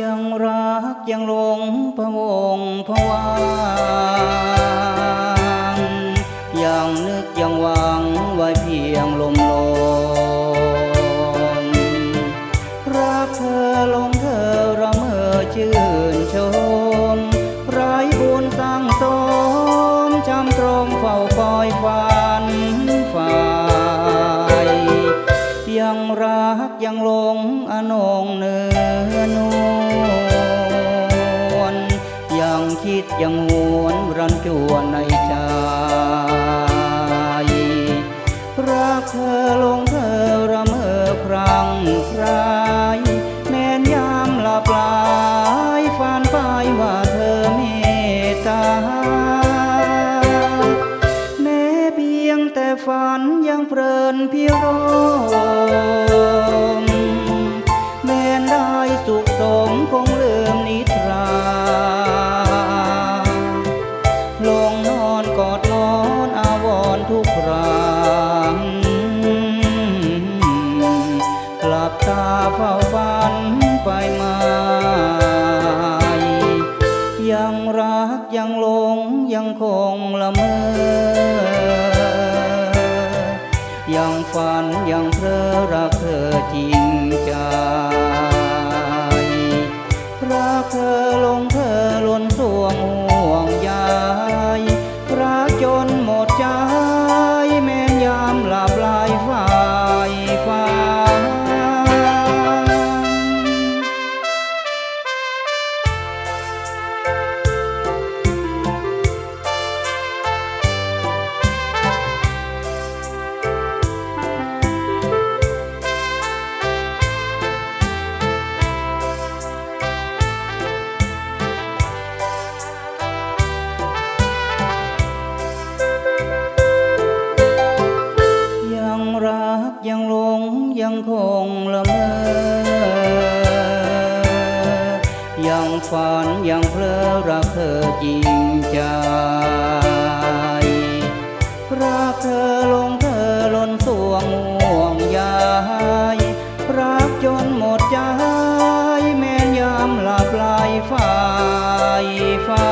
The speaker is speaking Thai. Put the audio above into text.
ยังรักยังหลงพะวงพะวางยังนึกยังหวังไว้เพียงลมลมรักเธอหลงเธอระเมอชื่นชม ยังหลงอนงเนื้อนวลยังคิดยังหวนรันจวนในใจรักเธอลงเธอระเมอครั้งใครแม้นยามลับไหลฝันไปว่าเธอเมตตาแม้เพียงแต่ฝันยังเพลินเพิรม ครั้งกลับตาเฝ้าฝันไปมา ยังรักยังหลงยังคงละเมอ ยังฝันยังเพลอรักเธอจริงใจรักเธอลงเธอล้นสวงห่วงใยรักจน ยังหลงยังคงละเมอ ยังฝันยังเพลอรักเธอจริงใจ รักเธอลงเธอล้นสวงห่วงใยรักจนหมดใจแม้นยามหลับไหลฝ่ายฟ้า